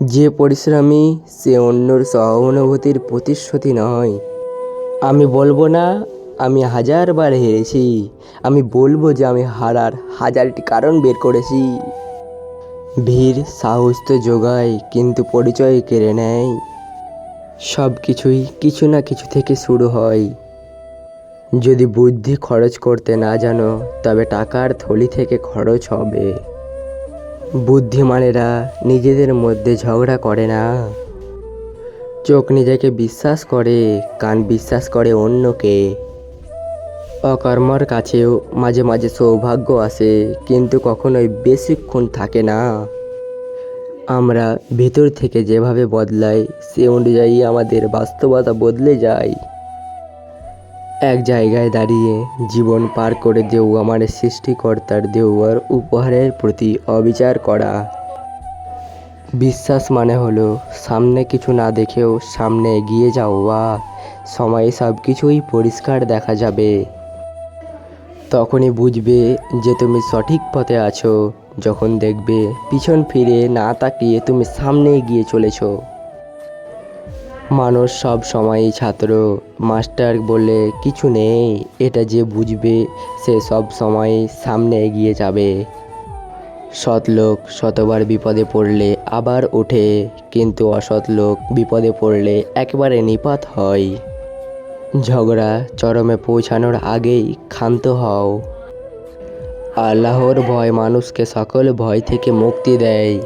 যে পরিশ্রমী, সে অন্যর সহানুভূতির প্রতিশ্রুতি নয়। আমি বলব না, আমি হাজারবার হেরেছি। আমি বলব যে আমি হারার হাজারটি কারণ বের করেছি। ভিড়, সাহস তো যোগায়, কিন্তু পরিচয় কেড়ে নেয়। সব কিছুই কিছু না কিছু থেকে শুরু হয়। যদি বুদ্ধি খরচ করতে না জানো, তবে টাকার থলি থেকে খরচ হবে। বুদ্ধিমানেরা নিজেদের মধ্যে ঝগড়া করে না। চোখ নিজেকে বিশ্বাস করে, কান বিশ্বাস করে অন্যকে। অকর্মার কাছেও মাঝে মাঝে সৌভাগ্য আসে, কিন্তু কখনোই বেশিক্ষণ থাকে না। আমরা ভেতর থেকে যেভাবে বদলাই, সে অনুযায়ী আমাদের বাস্তবতা বদলে যায়। এক জায়গায় দাঁড়িয়ে জীবন পার করে দেউ আমার সৃষ্টিকর্তার দেওয়ার উপহারের প্রতি অবিচার করা। বিশ্বাস মানে হলো, সামনে কিছু না দেখেও সামনে এগিয়ে যাও বা সময়ে সব কিছুই পরিষ্কার দেখা যাবে। তখনই বুঝবে যে তুমি সঠিক পথে আছো। যখন দেখবে পিছন ফিরে না তাকিয়ে তুমি সামনে এগিয়ে চলেছো। মানুষ সব সময়ই ছাত্র। মাস্টার বলে কিছু নেই, এটা যে বুঝবে, সে সব সময় সামনে এগিয়ে যাবে। সৎ লোক শতবার বিপদে পড়লে আবার ওঠে, কিন্তু অসৎ লোক বিপদে পড়লে একবারে নিপাত হয়। ঝগড়া চরমে পৌঁছানোর আগেই ক্ষান্ত হও। আল্লাহর ভয় মানুষকে সকল ভয় থেকে মুক্তি দেয়।